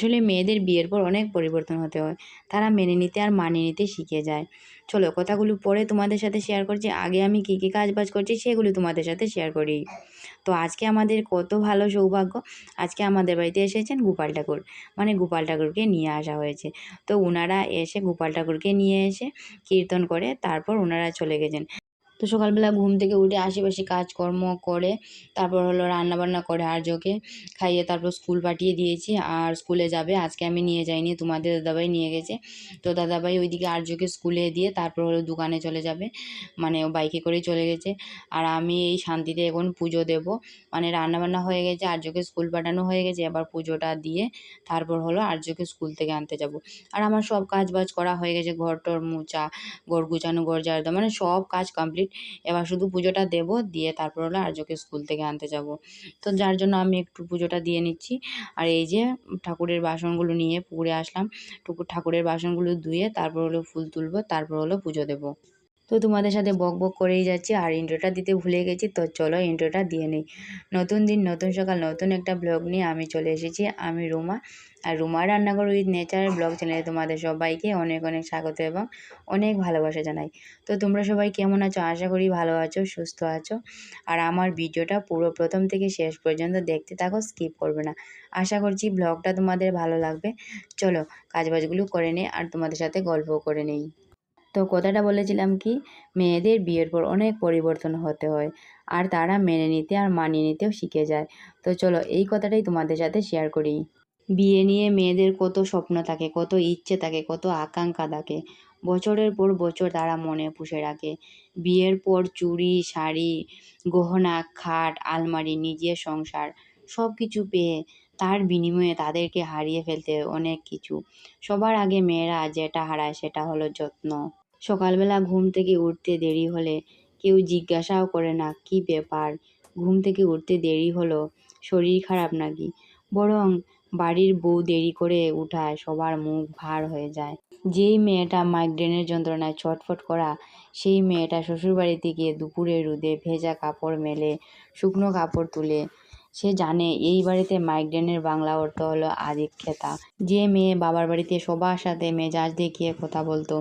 আসলে মেয়েদের বিয়ের পর অনেক পরিবর্তন হতে হয়। তারা মেনে নিতে আর মানিয়ে নিতে শিখে যায়। চলো, কথাগুলো পরে তোমাদের সাথে শেয়ার করছি। আগে আমি কী কী কাজ বাজ করছি সেগুলো তোমাদের সাথে শেয়ার করি। তো আজকে আমাদের কত ভালো সৌভাগ্য। আজকে আমাদের বাড়িতে এসেছেন গোপাল ঠাকুর। মানে গোপাল ঠাকুরকে নিয়ে আসা হয়েছে। তো ওনারা এসে গোপাল ঠাকুরকে নিয়ে এসে কীর্তন করে, তারপর ওনারা চলে গেছেন। তো সকালবেলা ঘুম থেকে উঠে আশেপাশে কাজকর্ম করে, তারপর হলো রান্নাবান্না করে আর্যকে খাইয়ে তারপর স্কুল পাঠিয়ে দিয়েছি। আর স্কুলে যাবে, আজকে আমি নিয়ে যাইনি, তোমাদের দাদাভাই নিয়ে গেছে। তো দাদাভাই ওইদিকে আর্যকে স্কুলে দিয়ে তারপর হলো দোকানে চলে যাবে মানে ও বাইকে করেই চলে গেছে। আর আমি এই শান্তিতে এখন পুজো দেব। মানে রান্নাবান্না হয়ে গেছে, আর্যকে স্কুল পাঠানো হয়ে গেছে, এবার পুজোটা দিয়ে তারপর হলো আর্যকে স্কুল থেকে আনতে যাব। আর আমার সব কাজ বাজ করা হয়ে গেছে ঘর টর মোচা ঘর গুছানো, ঘর ঝাড় মানে সব কাজ কমপ্লিট এবার শুধু পুজোটা দেব, দিয়ে তারপর হলো আর্যকে স্কুল থেকে আনতে যাব। তো যার জন্য আমি একটু পুজোটা দিয়ে নিচ্ছি। আর এই যে ঠাকুরের বাসনগুলো নিয়ে পুকুরে আসলাম ঠাকুরের বাসনগুলো ধুয়ে তারপর হলো ফুল তুলবো, তারপর হলো পুজো দেবো। তো তোমাদের সাথে বক বক করেই যাচ্ছি আর ইন্ট্রোটা দিতে ভুলে গেছি, তো চলো ইন্ট্রোটা দিয়ে নেই। নতুন দিন, নতুন সকাল, নতুন একটা ব্লগ নিয়ে আমি চলে এসেছি। আমি রুমা আর রুমা রান্নাঘর উইথ নেচার ব্লগ চ্যানেলে তোমাদের সবাইকে অনেক অনেক স্বাগত এবং অনেক ভালোবাসা জানাই। তো তোমরা সবাই কেমন আছো? আশা করি ভালো আছো, সুস্থ আছো। আর আমার ভিডিওটা পুরো প্রথম থেকে শেষ পর্যন্ত দেখতে থাকো, স্কিপ করবে না। আশা করছি ব্লগটা তোমাদের ভালো লাগবে। চলো কাজবাজগুলো করে নিই আর তোমাদের সাথে গল্পও করে নেই। তো কথাটা বলেছিলাম কি, মেয়েদের বিয়ের পর অনেক পরিবর্তন হতে হয়। আর তারা মেনে নিতে আর মানিয়ে নিতেও শিখে যায়। তো চলো এই কথাটাই তোমাদের সাথে শেয়ার করি। বিয়ে নিয়ে মেয়েদের কত স্বপ্ন থাকে, কত ইচ্ছে থাকে, কত আকাঙ্ক্ষা থাকে। বছরের পর বছর তারা মনে পুষে রাখে। বিয়ের পর চুড়ি, শাড়ি, গহনা, খাট, আলমারি, নিজের সংসার সব কিছু পেয়ে তার বিনিময়ে তাদেরকে হারিয়ে ফেলতে অনেক কিছু। সবার আগে মেয়েরা যেটা হারায় সেটা হলো যত্ন। সকালবেলা ঘুম থেকে উঠতে দেরি হলে কেউ জিজ্ঞাসাও করে না, কি ব্যাপার? ঘুম থেকে উঠতে দেরি হলো? শরীর খারাপ নাকি? বরং বাড়ির বউ দেরি করে উঠায়, সবার মুখ ভার হয়ে যায়। যেই মেয়েটা মাইগ্রেনের যন্ত্রণায় ছটফট করা, সেই মেয়েটা শ্বশুরবাড়িতে গিয়ে দুপুরে রোদে ভেজা কাপড় মেলে, শুকনো কাপড় তুলে সে জানে এই বাড়িতে মাইগ্রেনের বাংলা অর্থ হলো আদিক্ষেতা। যে মেয়ে বাবার বাড়িতে সবার সাথে মেজাজ দেখিয়ে কথা বলতো,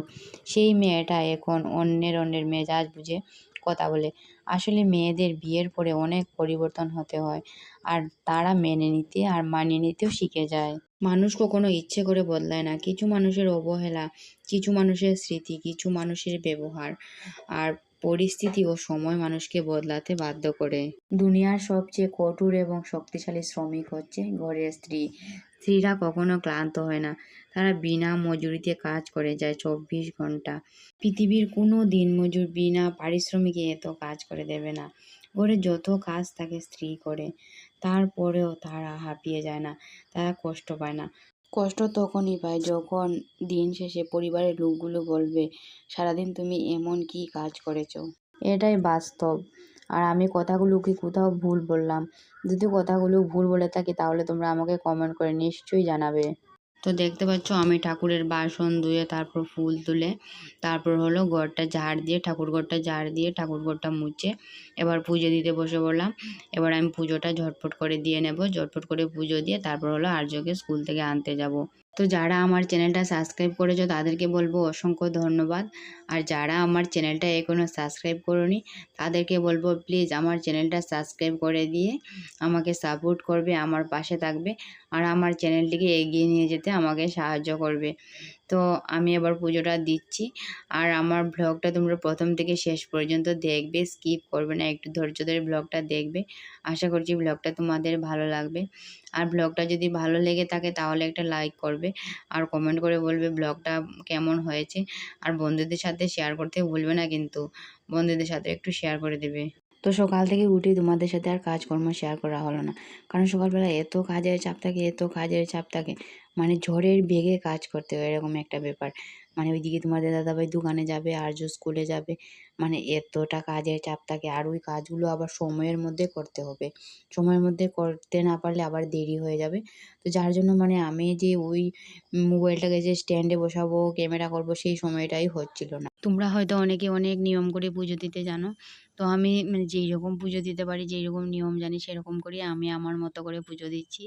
সেই মেয়েটা এখন অন্যের অন্যের মেজাজ বুঝে কথা বলে। আসলে মেয়েদের বিয়ের পরে অনেক পরিবর্তন হতে হয়, আর তারা মেনে নিতে আর মানিয়ে নিতেও শিখে যায়। মানুষ কখনো ইচ্ছে করে বদলায় না। কিছু মানুষের অবহেলা, কিছু মানুষের স্মৃতি, কিছু মানুষের ব্যবহার, আর পরিস্থিতি ও সময় মানুষকে বদলাতে বাধ্য করে। দুনিয়ার সবচেয়ে কঠোর এবং শক্তিশালী শ্রমিক হচ্ছে ঘরের স্ত্রী। স্ত্রীরা কখনো ক্লান্ত হয় না। তারা বিনা মজুরিতে কাজ করে যায় চব্বিশ ঘণ্টা। পৃথিবীর কোনো দিনমজুর বিনা পারিশ্রমিকে এত কাজ করে দেবে না। ঘরে যত কাজ তাকে স্ত্রী করে। তারপরেও তারা হাঁপিয়ে যায় না। তারা কষ্ট পায় না। কষ্ট তখনই পায় যখন দিন শেষে পরিবারের লোকগুলো বলবে, সারাদিন তুমি এমন কি কাজ করেছ? এটাই বাস্তব। আর আমি কথাগুলো কি কোথাও ভুল বললাম? যদি কথাগুলো ভুল বলে থাকি তাহলে তোমরা আমাকে কমেন্ট করে নিশ্চয়ই জানাবে। তো দেখতে পাচ্ছ আমি ঠাকুরের বাসন ধুয়ে তারপর ফুল তুলে তারপর হলো ঘরটা ঝাড় দিয়ে, ঠাকুর ঘরটা ঝাড় দিয়ে ঠাকুর ঘরটা মুছে এবার পুজো দিতে বসে বললাম এবার আমি পুজোটা ঝটপট করে দিয়ে নেব, ঝটপট করে পুজো দিয়ে তারপর হলো আর্যকে স্কুল থেকে আনতে যাব। তো যারা আমার চ্যানেলটা সাবস্ক্রাইব করেছ তাদেরকে বলব অসংখ্য ধন্যবাদ। আর যারা আমার চ্যানেলটা এখনও সাবস্ক্রাইব করনি তাদেরকে বলব প্লিজ আমার চ্যানেলটা সাবস্ক্রাইব করে দিয়ে আমাকে সাপোর্ট করবে, আমার পাশে থাকবে। আর আমার চ্যানেলটিকে এগিয়ে নিয়ে যেতে আমাকে সাহায্য করবে। তো আমি এবার পুজোটা দিচ্ছি। আর আমার ব্লগটা তোমরা প্রথম থেকে শেষ পর্যন্ত দেখবে স্কিপ করবে না, একটু ধৈর্য ধরে ব্লগটা দেখবে। আশা করছি ব্লগটা তোমাদের ভালো লাগবে। আর ব্লগটা যদি ভালো লেগে থাকে তাহলে একটা লাইক করবে। আর কমেন্ট করে বলবে ব্লগটা কেমন হয়েছে। আর বন্ধুদের সাথে শেয়ার করতে ভুলবে না কিন্তু, বন্ধুদের সাথে একটু শেয়ার করে দেবে। তো সকাল থেকে উঠে তোমাদের সাথে আর কাজকর্ম শেয়ার করা হলো না। কারণ সকালবেলা এত কাজের চাপ থাকে, এত কাজের চাপ থাকে। মানে ঝড়ের বেগে কাজ করতে হয়, এরকম একটা ব্যাপার। মানে ওইদিকে তোমাদের দাদাভাই দোকানে যাবে আর্য স্কুলে যাবে মানে এতটা কাজের চাপ থাকে, আর ওই কাজগুলো আবার সময়ের মধ্যে করতে হবে। সময়ের মধ্যে করতে না পারলে আবার দেরি হয়ে যাবে। তো যার জন্য মানে আমি যে ওই মোবাইলটাকে যে স্ট্যান্ডে বসাবো ক্যামেরা করব, সেই সময়টাই হচ্ছিল না। তোমরা হয়তো অনেকে অনেক নিয়ম করে পুজো দিতে জানো। তো আমি মানে যেই রকম পুজো দিতে পারি, যেই রকম নিয়ম জানি, সেরকম করি আমি আমার মতো করে পুজো দিচ্ছি।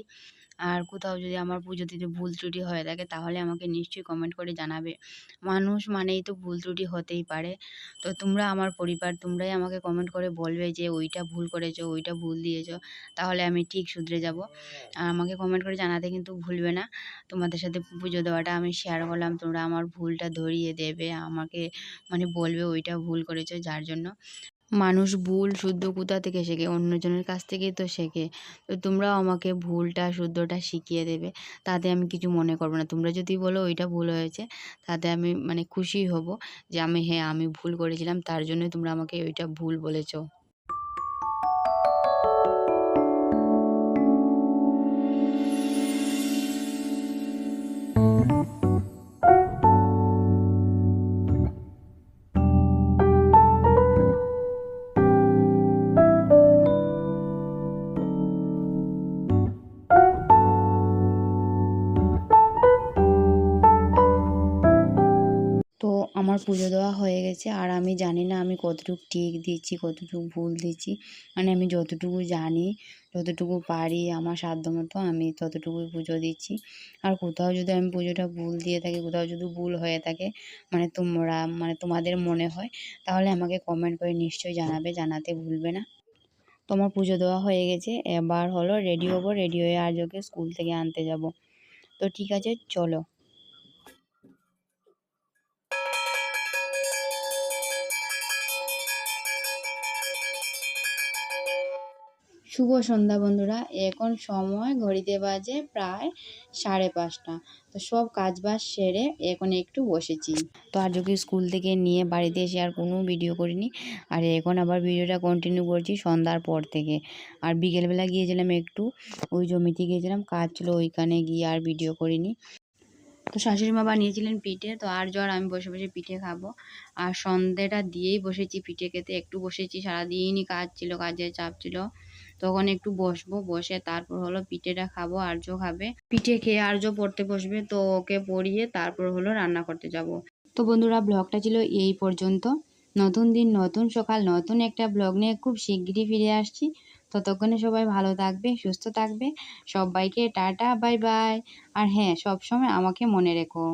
আর কোথাও যদি আমার পুজো দিতে ভুল ত্রুটি হয়ে থাকে, তাহলে আমাকে নিশ্চয়ই কমেন্ট করে জানাবে। মানুষ মানেই তো ভুল ত্রুটি হতেই পারে। তো তোমরা আমার পরিবার, তোমরাই আমাকে কমেন্ট করে বলবে যে, ওইটা ভুল করেছ, ওইটা ভুল দিয়েছ, তাহলে আমি ঠিক শুধরে যাব। আর আমাকে কমেন্ট করে জানাতে কিন্তু ভুলবে না। তোমাদের সাথে পুজো দেওয়াটা আমি শেয়ার করলাম। তোমরা আমার ভুলটা ধরিয়ে দেবে, আমাকে মানে বলবে ওইটা ভুল করেছ, যার জন্য। মানুষ ভুল, শুদ্ধ কোথা থেকে শেখে? অন্যজনের কাছ থেকেই তো শেখে। তো তোমরাও আমাকে ভুলটা, শুদ্ধটা শিখিয়ে দেবে। তাতে আমি কিছু মনে করব না। তোমরা যদি বলো ওইটা ভুল হয়েছে, তাতে আমি মানে খুশি হব যে আমি হ্যাঁ আমি ভুল করেছিলাম। তার জন্যই তোমরা আমাকে ওইটা ভুল বলেছ। আমার পুজো দেওয়া হয়ে গেছে। আর আমি জানি না আমি কতটুকু ঠিক দিচ্ছি, কতটুকু ভুল দিচ্ছি। মানে আমি যতটুকু জানি, যতটুকু পারি, আমার সাধ্য মতো আমি ততটুকুই পুজো দিচ্ছি। আর কোথাও যদি আমি পুজোটা ভুল দিয়ে থাকি, কোথাও যদি ভুল হয়ে থাকে মানে তোমরা মানে তোমাদের মনে হয়, তাহলে আমাকে কমেন্ট করে নিশ্চয়ই জানাবে, জানাতে ভুলবে না। তোমার পুজো দেওয়া হয়ে গেছে, এবার হলো রেডি হব রেডি হয়ে আজকে স্কুল থেকে আনতে যাব। তো ঠিক আছে, চলো। শুভ সন্ধ্যা বন্ধুরা। এখন সময় ঘড়িতে বাজে প্রায় সাড়ে পাঁচটা। তো সব কাজ বাজ সেরে এখন একটু বসেছি। তো আজকে স্কুল থেকে নিয়ে বাড়িতে এসে আর কোনো ভিডিও করিনি। আর এখন আবার ভিডিওটা কন্টিনিউ করছি সন্ধ্যার পর থেকে। আর বিকেলবেলা গিয়েছিলাম একটু, ওই জমিতে গিয়েছিলাম, কাজ ছিল ওইখানে গিয়ে আর ভিডিও করিনি। তো শাশুড়ি মা বানিয়েছিলেন পিঠে, তো আর জ্বর, আমি বসে বসে পিঠে খাব। আর সন্ধেটা দিয়েই বসেছি, পিঠে খেতে একটু বসেছি, সারাদিনই কাজ ছিল, কাজের চাপ ছিল। তখন একটু বসবো, বসে তারপর হলো পিঠেটা খাব, আর্য খাবে। পিঠে খেয়ে আর্য পড়তে বসবে, তো ওকে পড়িয়ে তারপর হলো রান্না করতে যাব। তো বন্ধুরা, ব্লগটা ছিল এই পর্যন্ত। নতুন দিন, নতুন সকাল, নতুন একটা ব্লগ নিয়ে খুব শিগগিরই ফিরে আসছি। ততক্ষণে সবাই ভালো থাকবে, সুস্থ থাকবে। সবাইকে টাটা, বাই বাই। আর হ্যাঁ সবসময় আমাকে মনে রেখো।